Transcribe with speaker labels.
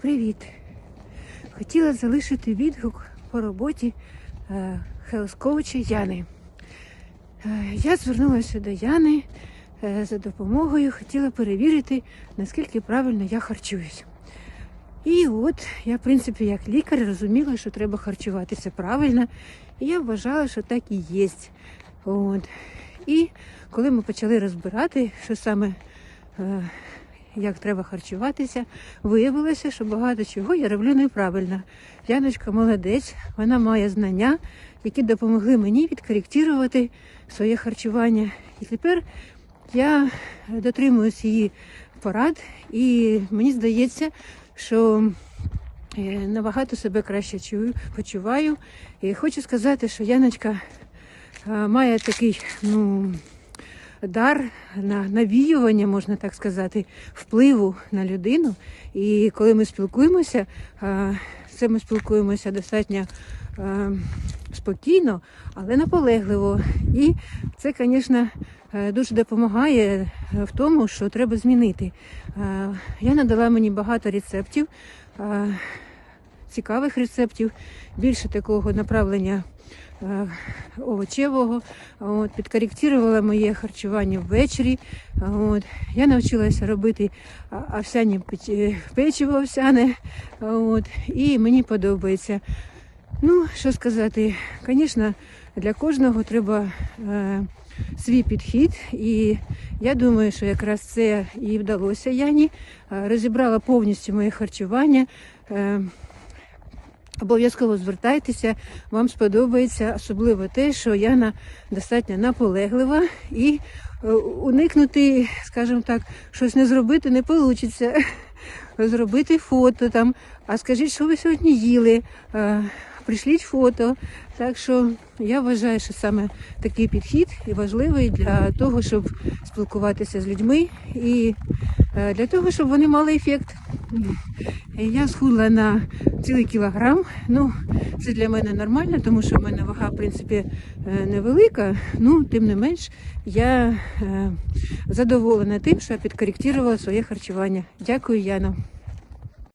Speaker 1: Привіт! Хотіла залишити відгук по роботі е, хелс-коуча Яни. Е, Я звернулася до Яни е, за допомогою, хотіла перевірити, наскільки правильно я харчуюсь. І от я, в принципі, як лікар розуміла, що треба харчуватися правильно, і я вважала, що так і є. От. І коли ми почали розбирати, що саме як треба харчуватися, виявилося, що багато чого я роблю неправильно. Яночка молодець, вона має знання, які допомогли мені відкоректувати своє харчування. І тепер я дотримуюсь її порад, і мені здається, що е, набагато себе краще чую, почуваю. І хочу сказати, що Яночка е, має такий, ну дар на навіювання, можна так сказати, впливу на людину. І коли ми спілкуємося, це ми спілкуємося достатньо спокійно, але наполегливо. І це, звісно, е, дуже допомагає в тому, що треба змінити. Я надала мені багато рецептів, цікавих рецептів, більше такого направлення овочевого. От, підкоректувала моє харчування ввечері. От, я навчилася робити овсяні печиво овсяне. От, і мені подобається. Ну, що сказати, звісно, для кожного треба е, свій підхід, і я думаю, що якраз це і вдалося Яні. Е, розібрала повністю моє харчування. Е, Обов'язково звертайтеся, вам сподобається, особливо те, що Яна достатньо наполеглива і е, уникнути, скажімо так, щось не зробити не вийде. Зробити фото там, а скажіть, що ви сьогодні їли, е, прийшліть фото. Так що я вважаю, що саме такий підхід і важливий для того, щоб спілкуватися з людьми і е, для того, щоб вони мали ефект. І Я схудла на цілий кілограм. Ну, це для мене нормально, тому що в мене вага, в принципі, е, невелика. Ну, тим не менш, я е, задоволена тим, що я підкоректувала своє харчування. Дякую, Яна.